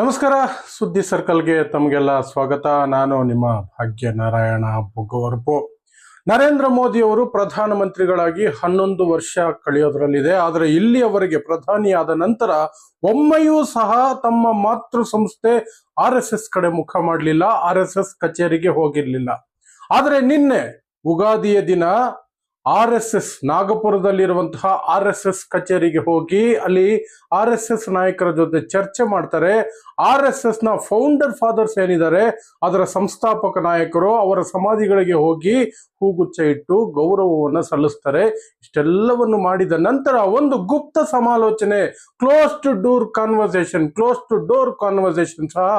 ನಮಸ್ಕಾರ, ಸುದ್ದಿ ಸರ್ಕಲ್ಗೆ ತಮಗೆಲ್ಲ ಸ್ವಾಗತ. ನಾನು ನಿಮ್ಮ ಭಾಗ್ಯ ನಾರಾಯಣ ಬೊಗ್ಗವರ್ಪು ನರೇಂದ್ರ ಮೋದಿ ಅವರು ಪ್ರಧಾನಮಂತ್ರಿಗಳಾಗಿ ಹನ್ನೊಂದು ವರ್ಷ ಕಳೆಯೋದ್ರಲ್ಲಿದೆ. ಆದರೆ ಇಲ್ಲಿಯವರೆಗೆ ಪ್ರಧಾನಿಯಾದ ನಂತರ ಒಮ್ಮೆಯೂ ಸಹ ತಮ್ಮ ಮಾತೃ ಸಂಸ್ಥೆ ಆರ್ ಎಸ್ ಎಸ್ ಕಡೆ ಮುಖ ಮಾಡಲಿಲ್ಲ, ಆರ್ ಎಸ್ ಎಸ್ ಕಚೇರಿಗೆ ಹೋಗಿರ್ಲಿಲ್ಲ. ಆದರೆ ನಿನ್ನೆ ಉಗಾದಿಯ ದಿನ ಆರ್ ಎಸ್ ಎಸ್ ನಾಗಪುರದಲ್ಲಿರುವಂತಹ ಆರ್ ಎಸ್ ಎಸ್ ಕಚೇರಿಗೆ ಹೋಗಿ ಅಲ್ಲಿ ಆರ್ ಎಸ್ ಎಸ್ ನಾಯಕರ ಜೊತೆ ಚರ್ಚೆ ಮಾಡ್ತಾರೆ. ಆರ್ ಎಸ್ ಎಸ್ನ ಫೌಂಡರ್ ಫಾದರ್ಸ್ ಏನಿದ್ದಾರೆ, ಅದರ ಸಂಸ್ಥಾಪಕ ನಾಯಕರು ಅವರ ಸಮಾಧಿಗಳಿಗೆ ಹೋಗಿ ಹೂಗುಚ್ಚ ಇಟ್ಟು ಗೌರವವನ್ನು ಸಲ್ಲಿಸ್ತಾರೆ. ಇಷ್ಟೆಲ್ಲವನ್ನು ಮಾಡಿದ ನಂತರ ಒಂದು ಗುಪ್ತ ಸಮಾಲೋಚನೆ close to door conversation close to door conversation ಸಹ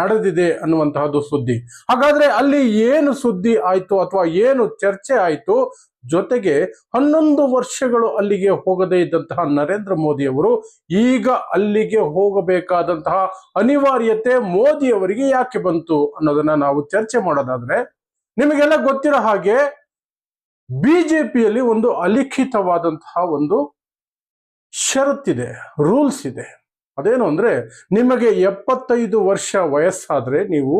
ನಡೆದಿದೆ ಅನ್ನುವಂತಹದ್ದು ಸುದ್ದಿ. ಹಾಗಾದ್ರೆ ಅಲ್ಲಿ ಏನು ಸುದ್ದಿ ಆಯ್ತು ಅಥವಾ ಏನು ಚರ್ಚೆ ಆಯ್ತು? ಜೊತೆಗೆ ಹನ್ನೊಂದು ವರ್ಷಗಳು ಅಲ್ಲಿಗೆ ಹೋಗದೇ ಇದ್ದಂತಹ ನರೇಂದ್ರ ಮೋದಿ ಅವರು ಈಗ ಅಲ್ಲಿಗೆ ಹೋಗಬೇಕಾದಂತಹ ಅನಿವಾರ್ಯತೆ ಮೋದಿ ಅವರಿಗೆ ಯಾಕೆ ಬಂತು ಅನ್ನೋದನ್ನ ನಾವು ಚರ್ಚೆ ಮಾಡೋದಾದ್ರೆ ನಿಮಗೆಲ್ಲ ಗೊತ್ತಿರೋ ಹಾಗೆ ಬಿಜೆಪಿಯಲ್ಲಿ ಒಂದು ಅಲಿಖಿತವಾದಂತಹ ಒಂದು ಷರತ್ತಿದೆ, ರೂಲ್ಸ್ ಇದೆ. ಅದೇನು ಅಂದ್ರೆ ನಿಮಗೆ ಎಪ್ಪತ್ತೈದು ವರ್ಷ ವಯಸ್ಸಾದ್ರೆ ನೀವು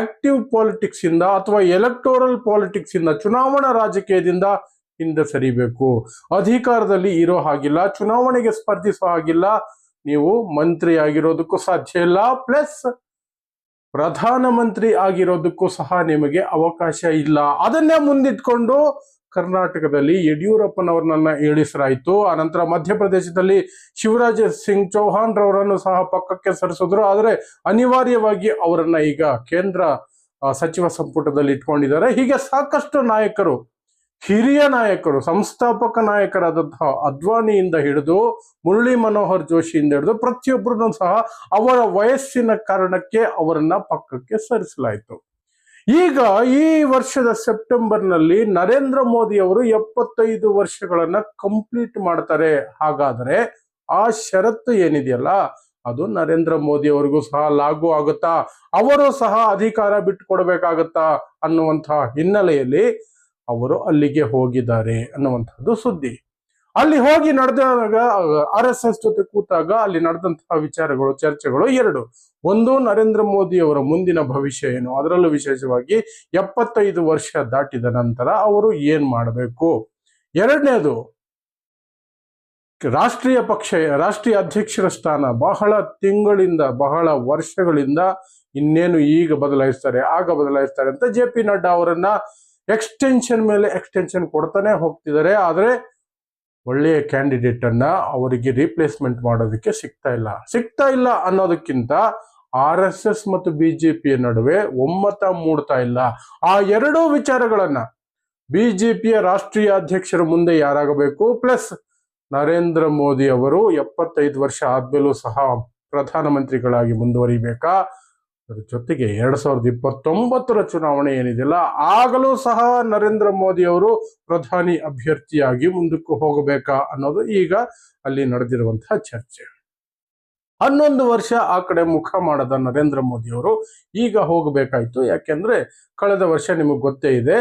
ಆಕ್ಟಿವ್ ಪಾಲಿಟಿಕ್ಸ್ ಇಂದ ಅಥವಾ ಎಲೆಕ್ಟೋರಲ್ ಪಾಲಿಟಿಕ್ಸ್ ಇಂದ ಚುನಾವಣಾ ರಾಜಕೀಯದಿಂದ ಹಿಂದೆ ಸರಿಬೇಕು. ಅಧಿಕಾರದಲ್ಲಿ ಇರೋ ಹಾಗಿಲ್ಲ, ಚುನಾವಣೆಗೆ ಸ್ಪರ್ಧಿಸೋ ಹಾಗಿಲ್ಲ, ನೀವು ಮಂತ್ರಿ ಆಗಿರೋದಕ್ಕೂ ಸಾಧ್ಯ ಇಲ್ಲ ಪ್ಲಸ್ ಪ್ರಧಾನಮಂತ್ರಿ ಆಗಿರೋದಕ್ಕೂ ಸಹ ನಿಮಗೆ ಅವಕಾಶ ಇಲ್ಲ. ಅದನ್ನೇ ಮುಂದಿಟ್ಕೊಂಡು ಕರ್ನಾಟಕದಲ್ಲಿ ಯಡಿಯೂರಪ್ಪನವ್ರನ್ನ ಇಳಿಸಲಾಯಿತು ಆನಂತರ ಮಧ್ಯಪ್ರದೇಶದಲ್ಲಿ ಶಿವರಾಜ್ ಸಿಂಗ್ ಚೌಹಾಣ್ ರವರನ್ನು ಸಹ ಪಕ್ಕಕ್ಕೆ ಸರಿಸಿದ್ರು. ಆದರೆ ಅನಿವಾರ್ಯವಾಗಿ ಅವರನ್ನ ಈಗ ಕೇಂದ್ರ ಸಚಿವ ಸಂಪುಟದಲ್ಲಿ ಇಟ್ಕೊಂಡಿದ್ದಾರೆ. ಹೀಗೆ ಸಾಕಷ್ಟು ನಾಯಕರು, ಹಿರಿಯ ನಾಯಕರು, ಸಂಸ್ಥಾಪಕ ನಾಯಕರಾದಂತಹ ಅದ್ವಾನಿಯಿಂದ ಹಿಡಿದು ಮುರಳಿ ಮನೋಹರ್ ಜೋಶಿಯಿಂದ ಹಿಡಿದು ಪ್ರತಿಯೊಬ್ಬರನ್ನು ಸಹ ಅವರ ವಯಸ್ಸಿನ ಕಾರಣಕ್ಕೆ ಅವರನ್ನ ಪಕ್ಕಕ್ಕೆ ಸರಿಸಲಾಯಿತು. ಈಗ ಈ ವರ್ಷದ ಸೆಪ್ಟೆಂಬರ್ನಲ್ಲಿ ನರೇಂದ್ರ ಮೋದಿ ಅವರು ಎಪ್ಪತ್ತೈದು ವರ್ಷಗಳನ್ನ ಕಂಪ್ಲೀಟ್ ಮಾಡ್ತಾರೆ. ಹಾಗಾದ್ರೆ ಆ ಷರತ್ತು ಏನಿದೆಯಲ್ಲ, ಅದು ನರೇಂದ್ರ ಮೋದಿ ಅವರಿಗೂ ಸಹ ಲಾಗು ಆಗುತ್ತಾ, ಅವರು ಸಹ ಅಧಿಕಾರ ಬಿಟ್ಟು ಕೊಡಬೇಕಾಗತ್ತಾ ಅನ್ನುವಂತಹ ಹಿನ್ನೆಲೆಯಲ್ಲಿ ಅವರು ಅಲ್ಲಿಗೆ ಹೋಗಿದ್ದಾರೆ ಅನ್ನುವಂಥದ್ದು ಸುದ್ದಿ. ಅಲ್ಲಿ ಹೋಗಿ ನಡೆದಾಗ, ಆರ್ ಎಸ್ ಎಸ್ ಜೊತೆ ಕೂತಾಗ ಅಲ್ಲಿ ನಡೆದಂತಹ ವಿಚಾರಗಳು, ಚರ್ಚೆಗಳು ಎರಡು. ಒಂದು, ನರೇಂದ್ರ ಮೋದಿ ಅವರ ಮುಂದಿನ ಭವಿಷ್ಯ ಏನು? ಅದರಲ್ಲೂ ವಿಶೇಷವಾಗಿ ಎಪ್ಪತ್ತೈದು ವರ್ಷ ದಾಟಿದ ನಂತರ ಅವರು ಏನ್ ಮಾಡಬೇಕು? ಎರಡನೇದು, ರಾಷ್ಟ್ರೀಯ ಪಕ್ಷ, ರಾಷ್ಟ್ರೀಯ ಅಧ್ಯಕ್ಷರ ಸ್ಥಾನ ಬಹಳ ತಿಂಗಳಿಂದ, ಬಹಳ ವರ್ಷಗಳಿಂದ ಇನ್ನೇನು ಈಗ ಬದಲಾಯಿಸ್ತಾರೆ, ಆಗ ಬದಲಾಯಿಸ್ತಾರೆ ಅಂತ ಜೆ ಪಿ ನಡ್ಡಾ ಅವರನ್ನ ಎಕ್ಸ್ಟೆನ್ಷನ್ ಮೇಲೆ ಎಕ್ಸ್ಟೆನ್ಷನ್ ಕೊಡ್ತಾನೆ ಹೋಗ್ತಿದ್ದಾರೆ. ಆದ್ರೆ ಒಳ್ಳೆಯ ಕ್ಯಾಂಡಿಡೇಟನ್ನು ಅವರಿಗೆ ರೀಪ್ಲೇಸ್ಮೆಂಟ್ ಮಾಡೋದಕ್ಕೆ ಸಿಗ್ತಾ ಇಲ್ಲ. ಸಿಗ್ತಾ ಇಲ್ಲ ಅನ್ನೋದಕ್ಕಿಂತ ಆರ್ ಎಸ್ ಎಸ್ ಮತ್ತು ಬಿಜೆಪಿಯ ನಡುವೆ ಒಮ್ಮತ ಮೂಡ್ತಾ ಇಲ್ಲ. ಆ ಎರಡೂ ವಿಚಾರಗಳನ್ನ ಬಿಜೆಪಿಯ ರಾಷ್ಟ್ರೀಯ ಅಧ್ಯಕ್ಷರ ಮುಂದೆ ಯಾರಾಗಬೇಕು? ಪ್ಲಸ್ ನರೇಂದ್ರ ಮೋದಿ ಅವರು ಎಪ್ಪತ್ತೈದು ವರ್ಷ ಆದ್ಮೇಲೂ ಸಹ ಪ್ರಧಾನಮಂತ್ರಿಗಳಾಗಿ ಮುಂದುವರಿಬೇಕಾ? ಅದ್ರ ಜೊತೆಗೆ ಎರಡ್ ಸಾವಿರದ ಇಪ್ಪತ್ತೊಂಬತ್ತರ ಚುನಾವಣೆ ಏನಿದೆಯಲ್ಲ, ಆಗಲೂ ಸಹ ನರೇಂದ್ರ ಮೋದಿ ಅವರು ಪ್ರಧಾನಿ ಅಭ್ಯರ್ಥಿಯಾಗಿ ಮುಂದಕ್ಕೆ ಹೋಗಬೇಕಾ ಅನ್ನೋದು ಈಗ ಅಲ್ಲಿ ನಡೆದಿರುವಂತಹ ಚರ್ಚೆ. ಹನ್ನೊಂದು ವರ್ಷ ಆ ಕಡೆ ಮುಖ ಮಾಡದ ನರೇಂದ್ರ ಮೋದಿ ಅವರು ಈಗ ಹೋಗಬೇಕಾಯ್ತು. ಯಾಕೆಂದ್ರೆ ಕಳೆದ ವರ್ಷ ನಿಮಗೆ ಗೊತ್ತೇ ಇದೆ,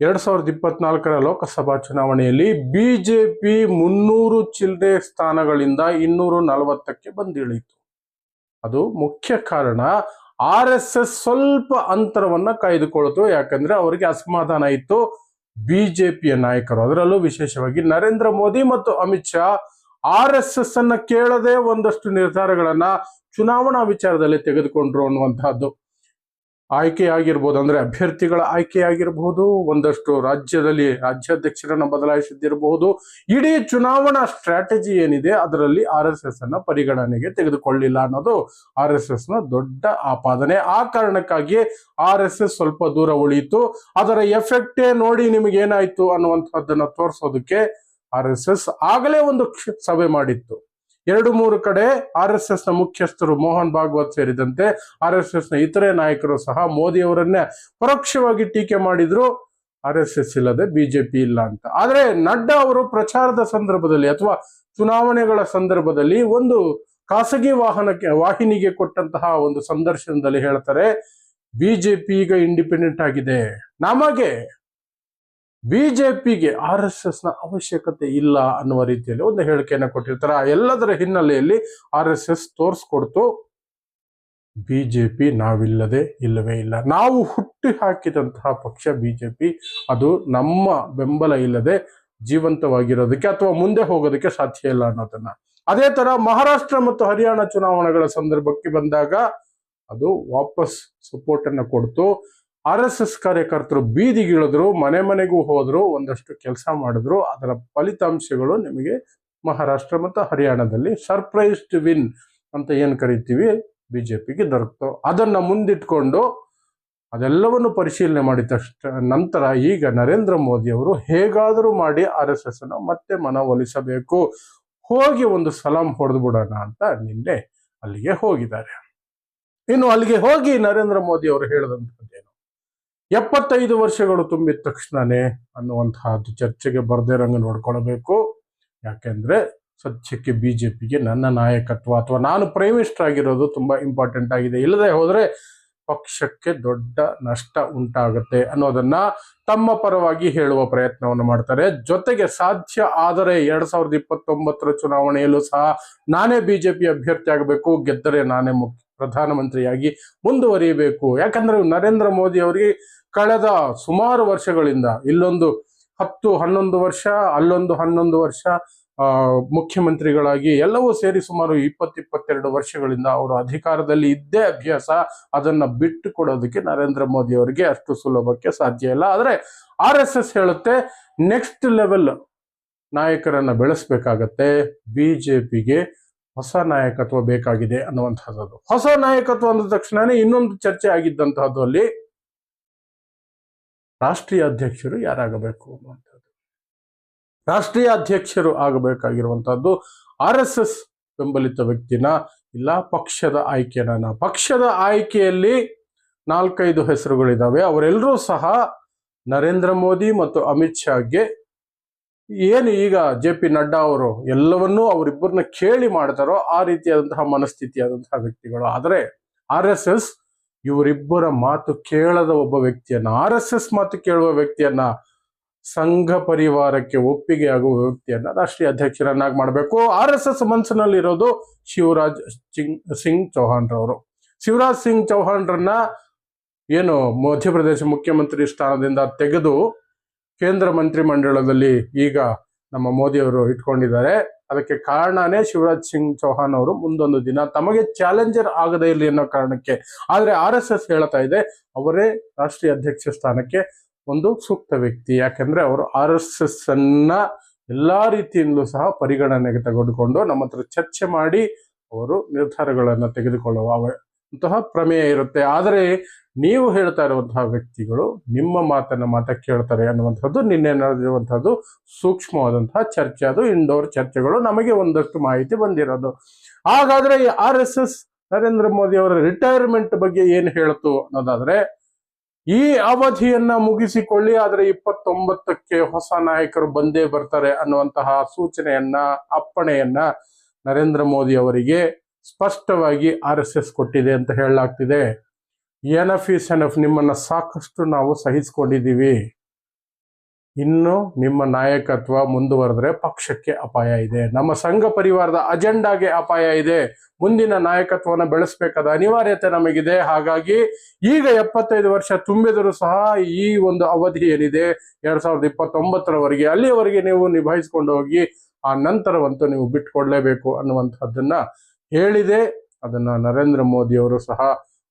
ಎರಡ್ ಸಾವಿರದ ಇಪ್ಪತ್ನಾಲ್ಕರ ಲೋಕಸಭಾ ಚುನಾವಣೆಯಲ್ಲಿ ಬಿಜೆಪಿ ಮುನ್ನೂರು ಚಿಲ್ಲರೆ ಸ್ಥಾನಗಳಿಂದ ಇನ್ನೂರು ನಲವತ್ತಕ್ಕೆ ಬಂದಿಳಿಯಿತು. ಅದು ಮುಖ್ಯ ಕಾರಣ. ಆರ್ ಎಸ್ ಎಸ್ ಸ್ವಲ್ಪ ಅಂತರವನ್ನ ಕಾಯ್ದುಕೊಳ್ತು. ಯಾಕಂದ್ರೆ ಅವರಿಗೆ ಅಸಮಾಧಾನ ಇತ್ತು. ಬಿಜೆಪಿಯ ನಾಯಕರು, ಅದರಲ್ಲೂ ವಿಶೇಷವಾಗಿ ನರೇಂದ್ರ ಮೋದಿ ಮತ್ತು Amit Shah R S S ಅನ್ನ ಕೇಳದೆ ಒಂದಷ್ಟು ನಿರ್ಧಾರಗಳನ್ನ ಚುನಾವಣಾ ವಿಚಾರದಲ್ಲಿ ತೆಗೆದುಕೊಂಡ್ರು ಅನ್ನುವಂತಹದ್ದು. ಆಯ್ಕೆ ಅಂದರೆ ಅಭ್ಯರ್ಥಿಗಳ ಆಯ್ಕೆ ಆಗಿರಬಹುದು ಒಂದಷ್ಟು ರಾಜ್ಯದಲ್ಲಿ ರಾಜ್ಯಾಧ್ಯಕ್ಷರನ್ನು ಬದಲಾಯಿಸಿದ್ದಿರಬಹುದು ಇಡೀ ಚುನಾವಣಾ ಸ್ಟ್ರಾಟಜಿ ಏನಿದೆ, ಅದರಲ್ಲಿ ಆರ್ ಎಸ್ ಎಸ್ ಅನ್ನ ಪರಿಗಣನೆಗೆ ತೆಗೆದುಕೊಳ್ಳಿಲ್ಲ ಅನ್ನೋದು ಆರ್ ಎಸ್ ಎಸ್ನ ದೊಡ್ಡ ಆಪಾದನೆ. ಆ ಕಾರಣಕ್ಕಾಗಿ ಆರ್ ಎಸ್ ಎಸ್ ಸ್ವಲ್ಪ ದೂರ ಉಳಿಯಿತು. ಅದರ ಎಫೆಕ್ಟೇ ನೋಡಿ ನಿಮಗೆ ಏನಾಯ್ತು ಅನ್ನುವಂಥದ್ದನ್ನ ತೋರಿಸೋದಕ್ಕೆ ಆರ್ ಎಸ್ ಎಸ್ ಆಗಲೇ ಒಂದು ಸಭೆ ಮಾಡಿತ್ತು. ಎರಡು ಮೂರು ಕಡೆ ಆರ್ ಎಸ್ ಎಸ್ನ ಮುಖ್ಯಸ್ಥರು ಮೋಹನ್ ಭಾಗವತ್ ಸೇರಿದಂತೆ ಆರ್ ಎಸ್ ಎಸ್ನ ಇತರೆ ನಾಯಕರು ಸಹ ಮೋದಿ ಅವರನ್ನೇ ಪರೋಕ್ಷವಾಗಿ ಟೀಕೆ ಮಾಡಿದ್ರು. ಆರ್ ಎಸ್ ಎಸ್ ಇಲ್ಲದೆ ಬಿಜೆಪಿ ಇಲ್ಲ ಅಂತ. ಆದ್ರೆ ನಡ್ಡಾ ಅವರು ಪ್ರಚಾರದ ಸಂದರ್ಭದಲ್ಲಿ ಅಥವಾ ಚುನಾವಣೆಗಳ ಸಂದರ್ಭದಲ್ಲಿ ಒಂದು ಖಾಸಗಿ ವಾಹನಕ್ಕೆ, ವಾಹಿನಿಗೆ ಕೊಟ್ಟಂತಹ ಒಂದು ಸಂದರ್ಶನದಲ್ಲಿ ಹೇಳ್ತಾರೆ, ಬಿಜೆಪಿ ಈಗ ಇಂಡಿಪೆಂಡೆಂಟ್ ಆಗಿದೆ. ನಮಗೆ ಬಿಜೆಪಿಗೆ ಆರ್ ಎಸ್ ಎಸ್ನ ಅವಶ್ಯಕತೆ ಇಲ್ಲ ಅನ್ನುವ ರೀತಿಯಲ್ಲಿ ಒಂದು ಹೇಳಿಕೆಯನ್ನು ಕೊಟ್ಟಿರ್ತಾರೆ. ಎಲ್ಲದರ ಹಿನ್ನೆಲೆಯಲ್ಲಿ ಆರ್ ಎಸ್ ಎಸ್ ತೋರಿಸ್ಕೊಡ್ತು. ಬಿಜೆಪಿ ನಾವಿಲ್ಲದೆ ಇಲ್ಲವೇ ಇಲ್ಲ. ನಾವು ಹುಟ್ಟಿ ಹಾಕಿದಂತಹ ಪಕ್ಷ ಬಿಜೆಪಿ. ಅದು ನಮ್ಮ ಬೆಂಬಲ ಇಲ್ಲದೆ ಜೀವಂತವಾಗಿರೋದಕ್ಕೆ ಅಥವಾ ಮುಂದೆ ಹೋಗೋದಕ್ಕೆ ಸಾಧ್ಯ ಇಲ್ಲ ಅನ್ನೋದನ್ನ. ಅದೇ ತರ ಮಹಾರಾಷ್ಟ್ರ ಮತ್ತು ಹರಿಯಾಣ ಚುನಾವಣೆಗಳ ಸಂದರ್ಭಕ್ಕೆ ಬಂದಾಗ ಅದು ವಾಪಸ್ ಸಪೋರ್ಟ್ ಅನ್ನ ಕೊಡ್ತು. ಆರ್ ಎಸ್ ಎಸ್ ಕಾರ್ಯಕರ್ತರು ಬೀದಿಗಿಳಿದ್ರು, ಮನೆ ಮನೆಗೂ ಹೋದ್ರು, ಒಂದಷ್ಟು ಕೆಲಸ ಮಾಡಿದ್ರು. ಅದರ ಫಲಿತಾಂಶಗಳು ನಿಮಗೆ ಮಹಾರಾಷ್ಟ್ರ ಮತ್ತು ಹರಿಯಾಣದಲ್ಲಿ ಸರ್ಪ್ರೈಸ್ಡ್ ವಿನ್ ಅಂತ ಏನು ಕರಿತೀವಿ? ಬಿಜೆಪಿಗೆ ದೊರಕ್ತು. ಅದನ್ನ ಮುಂದಿಟ್ಕೊಂಡು ಅದೆಲ್ಲವನ್ನು ಪರಿಶೀಲನೆ ಮಾಡಿದ ತಕ್ಷಣ, ನಂತರ ಈಗ ನರೇಂದ್ರ ಮೋದಿ ಅವರು ಹೇಗಾದರೂ ಮಾಡಿ ಆರ್ ಎಸ್ ಎಸ್ ಅನ್ನ ಮತ್ತೆ ಮನವೊಲಿಸಬೇಕು. ಹೋಗಿ ಒಂದು ಸಲಾಂ ಹೊಡೆದು ಬಿಡೋಣ ಅಂತ ನಿನ್ನೆ ಅಲ್ಲಿಗೆ ಹೋಗಿದ್ದಾರೆ. ಇನ್ನು ಅಲ್ಲಿಗೆ ಹೋಗಿ ನರೇಂದ್ರ ಮೋದಿ ಅವರು ಹೇಳಿದಂಥದ್ದೇನು? ಎಪ್ಪತ್ತೈದು ವರ್ಷಗಳು ತುಂಬಿದ ತಕ್ಷಣನೇ ಅನ್ನುವಂತಹದ್ದು ಚರ್ಚೆಗೆ ಬರ್ದಿರಂಗ ನೋಡ್ಕೊಳ್ಬೇಕು. ಯಾಕೆಂದ್ರೆ ಸದ್ಯಕ್ಕೆ ಪಿಗೆ ನನ್ನ ನಾಯಕತ್ವ ಅಥವಾ ನಾನು ಪ್ರೈಮ್ ಮಿನಿಸ್ಟರ್ ಆಗಿರೋದು ತುಂಬಾ ಇಂಪಾರ್ಟೆಂಟ್ ಆಗಿದೆ. ಇಲ್ಲದೆ ಹೋದರೆ ಪಕ್ಷಕ್ಕೆ ದೊಡ್ಡ ನಷ್ಟ ಉಂಟಾಗುತ್ತೆ ಅನ್ನೋದನ್ನ ತಮ್ಮ ಪರವಾಗಿ ಹೇಳುವ ಪ್ರಯತ್ನವನ್ನು ಮಾಡ್ತಾರೆ. ಜೊತೆಗೆ ಸಾಧ್ಯ ಆದರೆ ಎರಡ್ ಸಾವಿರದ ಇಪ್ಪತ್ತೊಂಬತ್ತರ ಚುನಾವಣೆಯಲ್ಲೂ ಸಹ ನಾನೇ ಬಿಜೆಪಿ ಅಭ್ಯರ್ಥಿ ಆಗಬೇಕು. ಗೆದ್ದರೆ ನಾನೇ ಮುಖ್ಯ ಪ್ರಧಾನಮಂತ್ರಿಯಾಗಿ ಮುಂದುವರಿಯಬೇಕು. ಯಾಕಂದ್ರೆ ನರೇಂದ್ರ ಮೋದಿ ಅವರಿಗೆ ಕಳೆದ ಸುಮಾರು ವರ್ಷಗಳಿಂದ ಇಲ್ಲೊಂದು ಹತ್ತು, ಹನ್ನೊಂದು ವರ್ಷ, ಅಲ್ಲೊಂದು ಹನ್ನೊಂದು ವರ್ಷ ಮುಖ್ಯಮಂತ್ರಿಗಳಾಗಿ ಎಲ್ಲವೂ ಸೇರಿ ಸುಮಾರು ಇಪ್ಪತ್ತು ಇಪ್ಪತ್ತೆರಡು ವರ್ಷಗಳಿಂದ ಅವರು ಅಧಿಕಾರದಲ್ಲಿ ಇದ್ದೇ ಅಭ್ಯಾಸ ಅದನ್ನ ಬಿಟ್ಟು ಕೊಡೋದಕ್ಕೆ ನರೇಂದ್ರ ಮೋದಿ ಅವರಿಗೆ ಅಷ್ಟು ಸುಲಭಕ್ಕೆ ಸಾಧ್ಯ ಇಲ್ಲ. ಆದರೆ ಆರ್ ಎಸ್ ಎಸ್ ಹೇಳುತ್ತೆ, ನೆಕ್ಸ್ಟ್ ಲೆವೆಲ್ ನಾಯಕರನ್ನ ಬೆಳೆಸ್ಬೇಕಾಗತ್ತೆ ಬಿಜೆಪಿಗೆ ಹೊಸ ನಾಯಕತ್ವ ಬೇಕಾಗಿದೆ ಅನ್ನುವಂಥದ್ದು ಹೊಸ ನಾಯಕತ್ವ ಅಂದ ತಕ್ಷಣನೇ ಇನ್ನೊಂದು ಚರ್ಚೆ ಆಗಿದ್ದಂತಹದ್ದು ಅಲ್ಲಿ ರಾಷ್ಟ್ರೀಯ ಅಧ್ಯಕ್ಷರು ಯಾರಾಗಬೇಕು ಅನ್ನುವಂಥದ್ದು. ರಾಷ್ಟ್ರೀಯ ಅಧ್ಯಕ್ಷರು ಆಗಬೇಕಾಗಿರುವಂತಹದ್ದು ಆರ್ ಎಸ್ ಎಸ್ ಬೆಂಬಲಿತ ವ್ಯಕ್ತಿನ ಇಲ್ಲ ಪಕ್ಷದ ಆಯ್ಕೆನ ಪಕ್ಷದ ಆಯ್ಕೆಯಲ್ಲಿ ನಾಲ್ಕೈದು ಹೆಸರುಗಳಿದ್ದಾವೆ ಅವರೆಲ್ಲರೂ ಸಹ ನರೇಂದ್ರ ಮೋದಿ ಮತ್ತು ಅಮಿತ್ ಶಾಗೆ ಏನು ಈಗ ಜೆ ಪಿ ನಡ್ಡಾ ಅವರು ಎಲ್ಲವನ್ನೂ ಅವರಿಬ್ಬರನ್ನ ಕೇಳಿ ಮಾಡ್ತಾರೋ ಆ ರೀತಿಯಾದಂತಹ ಮನಸ್ಥಿತಿಯಾದಂತಹ ವ್ಯಕ್ತಿಗಳು. ಆದರೆ ಆರ್ ಎಸ್ ಎಸ್ ಇವರಿಬ್ಬರ ಮಾತು ಕೇಳದ ಒಬ್ಬ ವ್ಯಕ್ತಿಯನ್ನ, ಆರ್ ಎಸ್ ಎಸ್ ಮಾತು ಕೇಳುವ ವ್ಯಕ್ತಿಯನ್ನ, ಸಂಘ ಪರಿವಾರಕ್ಕೆ ಒಪ್ಪಿಗೆ ಆಗುವ ವ್ಯಕ್ತಿಯನ್ನ ರಾಷ್ಟ್ರೀಯ ಅಧ್ಯಕ್ಷರನ್ನಾಗಿ ಮಾಡಬೇಕು. ಆರ್ ಎಸ್ ಎಸ್ ಮನಸ್ಸಿನಲ್ಲಿರೋದು ಶಿವರಾಜ್ ಸಿಂಗ್ ಸಿಂಗ್ ಚೌಹಾಣ್ ರವರು ಶಿವರಾಜ್ ಸಿಂಗ್ ಚೌಹಾಣ್ರನ್ನ ಏನು ಮಧ್ಯಪ್ರದೇಶ ಮುಖ್ಯಮಂತ್ರಿ ಸ್ಥಾನದಿಂದ ತೆಗೆದು ಕೇಂದ್ರ ಮಂತ್ರಿ ಮಂಡಳದಲ್ಲಿ ಈಗ ನಮ್ಮ ಮೋದಿಯವರು ಇಟ್ಕೊಂಡಿದ್ದಾರೆ. ಅದಕ್ಕೆ ಕಾರಣನೇ ಶಿವರಾಜ್ ಸಿಂಗ್ ಚೌಹಾನ್ ಅವರು ಮುಂದೊಂದು ದಿನ ತಮಗೆ ಚಾಲೆಂಜರ್ ಆಗದೇ ಇರಲಿ ಅನ್ನೋ ಕಾರಣಕ್ಕೆ. ಆದ್ರೆ ಆರ್ ಎಸ್ ಎಸ್ ಹೇಳ್ತಾ ಇದೆ, ಅವರೇ ರಾಷ್ಟ್ರೀಯ ಅಧ್ಯಕ್ಷ ಸ್ಥಾನಕ್ಕೆ ಒಂದು ಸೂಕ್ತ ವ್ಯಕ್ತಿ. ಯಾಕಂದ್ರೆ ಅವರು ಆರ್ ಎಸ್ ಎಸ್ ಅನ್ನ ಎಲ್ಲಾ ರೀತಿಯಿಂದಲೂ ಸಹ ಪರಿಗಣನೆಗೆ ತೆಗೆದುಕೊಂಡು ನಮ್ಮ ಹತ್ರ ಚರ್ಚೆ ಮಾಡಿ ಅವರು ನಿರ್ಧಾರಗಳನ್ನು ತೆಗೆದುಕೊಳ್ಳುವ ಅಂತಹ ಪ್ರಮೇಯ ಇರುತ್ತೆ. ಆದರೆ ನೀವು ಹೇಳ್ತಾ ಇರುವಂತಹ ವ್ಯಕ್ತಿಗಳು ನಿಮ್ಮ ಮಾತನ್ನ ಮಾತ ಕೇಳ್ತಾರೆ ಅನ್ನುವಂಥದ್ದು, ನಿನ್ನೆ ನಡೆದಿರುವಂತಹದ್ದು ಸೂಕ್ಷ್ಮವಾದಂತಹ ಚರ್ಚೆ. ಅದು ಇಂಡೋರ್ ಚರ್ಚೆಗಳು ನಮಗೆ ಒಂದಷ್ಟು ಮಾಹಿತಿ ಬಂದಿರೋದು. ಹಾಗಾದ್ರೆ R S S Narendra Modi ಅವರ ರಿಟೈರ್ಮೆಂಟ್ ಬಗ್ಗೆ ಏನು ಹೇಳ್ತು ಅನ್ನೋದಾದ್ರೆ, ಈ ಅವಧಿಯನ್ನ ಮುಗಿಸಿಕೊಳ್ಳಿ, ಆದ್ರೆ ಇಪ್ಪತ್ತೊಂಬತ್ತಕ್ಕೆ ಹೊಸ ನಾಯಕರು ಬಂದೇ ಬರ್ತಾರೆ ಅನ್ನುವಂತಹ ಸೂಚನೆಯನ್ನ, ಅಪ್ಪಣೆಯನ್ನ ನರೇಂದ್ರ ಮೋದಿ ಅವರಿಗೆ ಸ್ಪಷ್ಟವಾಗಿ ಆರ್ ಎಸ್ ಎಸ್ ಕೊಟ್ಟಿದೆ ಅಂತ ಹೇಳಲಾಗ್ತಿದೆ. ಎನಫ್ ಇಸ್ ಎಫ್ ನಿಮ್ಮನ್ನು ಸಾಕಷ್ಟು ನಾವು ಸಹಿಸಿಕೊಂಡಿದ್ದೀವಿ. ಇನ್ನು ನಿಮ್ಮ ನಾಯಕತ್ವ ಮುಂದುವರೆದ್ರೆ ಪಕ್ಷಕ್ಕೆ ಅಪಾಯ ಇದೆ. ನಮ್ಮ ಸಂಘ ಪರಿವಾರದ ಅಜೆಂಡಾಗೆ ಅಪಾಯ ಇದೆ. ಮುಂದಿನ ನಾಯಕತ್ವವನ್ನು ಬೆಳೆಸಬೇಕಾದ ಅನಿವಾರ್ಯತೆ ನಮಗಿದೆ. ಹಾಗಾಗಿ ಈಗ ಎಪ್ಪತ್ತೈದು ವರ್ಷ ತುಂಬಿದರೂ ಸಹ ಈ ಒಂದು ಅವಧಿ ಏನಿದೆ, ಎರಡ್ ಸಾವಿರದ ಇಪ್ಪತ್ತೊಂಬತ್ತರವರೆಗೆ ಅಲ್ಲಿಯವರೆಗೆ ನೀವು ನಿಭಾಯಿಸ್ಕೊಂಡು ಹೋಗಿ ಆ ನಂತರವಂತೂ ನೀವು ಬಿಟ್ಕೊಡ್ಲೇಬೇಕು ಅನ್ನುವಂಥದ್ದನ್ನ ಹೇಳಿದೆ. ಅದನ್ನ ನರೇಂದ್ರ ಮೋದಿ ಅವರು ಸಹ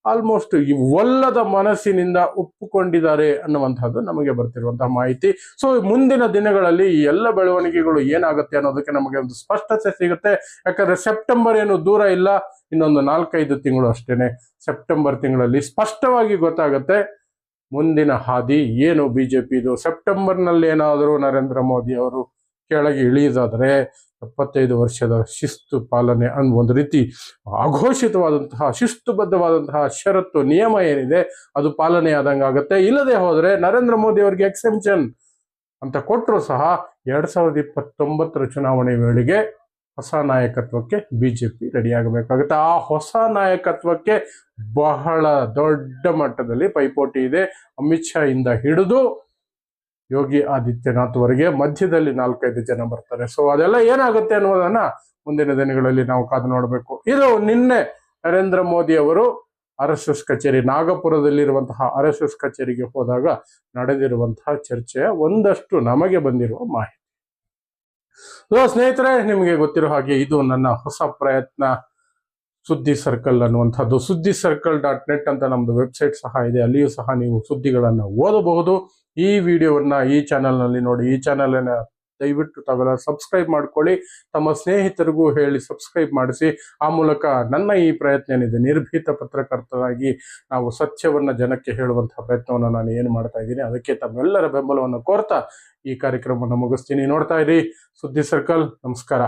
ಆಲ್ಮೋಸ್ಟ್ ಒಲ್ಲದ ಮನಸ್ಸಿನಿಂದ ಒಪ್ಪಿಕೊಂಡಿದ್ದಾರೆ ಅನ್ನುವಂಥದ್ದು ನಮಗೆ ಬರ್ತಿರುವಂತಹ ಮಾಹಿತಿ. ಸೊ ಮುಂದಿನ ದಿನಗಳಲ್ಲಿ ಈ ಎಲ್ಲ ಬೆಳವಣಿಗೆಗಳು ಏನಾಗುತ್ತೆ ಅನ್ನೋದಕ್ಕೆ ನಮಗೆ ಒಂದು ಸ್ಪಷ್ಟತೆ ಸಿಗುತ್ತೆ. ಯಾಕಂದ್ರೆ ಸೆಪ್ಟೆಂಬರ್ ಏನು ದೂರ ಇಲ್ಲ, ಇನ್ನೊಂದು ನಾಲ್ಕೈದು ತಿಂಗಳು ಅಷ್ಟೇನೆ. ಸೆಪ್ಟೆಂಬರ್ ತಿಂಗಳಲ್ಲಿ ಸ್ಪಷ್ಟವಾಗಿ ಗೊತ್ತಾಗುತ್ತೆ ಮುಂದಿನ ಹಾದಿ ಏನು ಬಿಜೆಪಿದು ಸೆಪ್ಟೆಂಬರ್ನಲ್ಲಿ ಏನಾದರೂ ನರೇಂದ್ರ ಮೋದಿ ಅವರು ಕೆಳಗೆ ಇಳಿಯೋದಾದರೆ ಎಪ್ಪತ್ತೈದು ವರ್ಷದ ಶಿಸ್ತು ಪಾಲನೆ ಅನ್ನೋ ಒಂದು ರೀತಿ ಅಘೋಷಿತವಾದಂತಹ ಶಿಸ್ತುಬದ್ಧವಾದಂತಹ ಷರತ್ತು, ನಿಯಮ ಏನಿದೆ, ಅದು ಪಾಲನೆ ಆದಂಗೆ ಆಗುತ್ತೆ. ಇಲ್ಲದೆ ಹೋದರೆ ನರೇಂದ್ರ ಮೋದಿ ಅವರಿಗೆ ಎಕ್ಸೆಂಪ್ಷನ್ ಅಂತ ಕೊಟ್ಟರು ಸಹ ಎರಡ್ ಸಾವಿರದ ಇಪ್ಪತ್ತೊಂಬತ್ತರ ಚುನಾವಣೆ ವೇಳೆಗೆ ಹೊಸ ನಾಯಕತ್ವಕ್ಕೆ ಬಿ ಜೆ ರೆಡಿ ಆಗಬೇಕಾಗುತ್ತೆ ಆ ಹೊಸ ನಾಯಕತ್ವಕ್ಕೆ ಬಹಳ ದೊಡ್ಡ ಮಟ್ಟದಲ್ಲಿ ಪೈಪೋಟಿ ಇದೆ. ಅಮಿತ್ ಶಾ ಇಂದ ಹಿಡಿದು ಯೋಗಿ ಆದಿತ್ಯನಾಥ್ ವರೆಗೆ ಮಧ್ಯದಲ್ಲಿ ನಾಲ್ಕೈದು ಜನ ಬರ್ತಾರೆ. ಸೊ ಅದೆಲ್ಲ ಏನಾಗುತ್ತೆ ಅನ್ನೋದನ್ನ ಮುಂದಿನ ದಿನಗಳಲ್ಲಿ ನಾವು ಕಾದು ನೋಡಬೇಕು. ಇದು ನಿನ್ನೆ ನರೇಂದ್ರ ಮೋದಿ ಅವರು ಆರ್ ಎಸ್ ಕಚೇರಿ, ನಾಗಪುರದಲ್ಲಿರುವಂತಹ ಆರ್ ಎಸ್ ಕಚೇರಿಗೆ ಹೋದಾಗ ನಡೆದಿರುವಂತಹ ಚರ್ಚೆಯ ಒಂದಷ್ಟು ನಮಗೆ ಬಂದಿರುವ ಮಾಹಿತಿ. ಸ್ನೇಹಿತರೆ, ನಿಮಗೆ ಗೊತ್ತಿರೋ ಹಾಗೆ ಇದು ನನ್ನ ಹೊಸ ಪ್ರಯತ್ನ. ಸುದ್ದಿ ಸರ್ಕಲ್ ಅನ್ನುವಂಥದ್ದು. ಸುದ್ದಿ ಸರ್ಕಲ್ ಡಾಟ್ ನೆಟ್ ಅಂತ ನಮ್ಮದು ವೆಬ್ಸೈಟ್ ಸಹ ಇದೆ. ಅಲ್ಲಿಯೂ ಸಹ ನೀವು ಸುದ್ದಿಗಳನ್ನು ಓದಬಹುದು. ಈ ವಿಡಿಯೋವನ್ನ ಈ ಚಾನಲ್ನಲ್ಲಿ ನೋಡಿ, ಈ ಚಾನಲನ್ನ ದಯವಿಟ್ಟು ತಾವೆಲ್ಲ ಸಬ್ಸ್ಕ್ರೈಬ್ ಮಾಡ್ಕೊಳ್ಳಿ. ತಮ್ಮ ಸ್ನೇಹಿತರಿಗೂ ಹೇಳಿ ಸಬ್ಸ್ಕ್ರೈಬ್ ಮಾಡಿಸಿ. ಆ ಮೂಲಕ ನನ್ನ ಈ ಪ್ರಯತ್ನ ಏನಿದೆ ನಿರ್ಭೀತ ಪತ್ರಕರ್ತರಾಗಿ ನಾವು ಸತ್ಯವನ್ನು ಜನಕ್ಕೆ ಹೇಳುವಂತಹ ಪ್ರಯತ್ನವನ್ನು ನಾನು ಏನು ಮಾಡ್ತಾ ಇದ್ದೀನಿ, ಅದಕ್ಕೆ ತಮ್ಮೆಲ್ಲರ ಬೆಂಬಲವನ್ನು ಕೋರ್ತಾ ಈ ಕಾರ್ಯಕ್ರಮವನ್ನು ಮುಗಿಸ್ತೀನಿ. ನೋಡ್ತಾ ಇರಿ, ಸುದ್ದಿ ಸರ್ಕಲ್, ನಮಸ್ಕಾರ.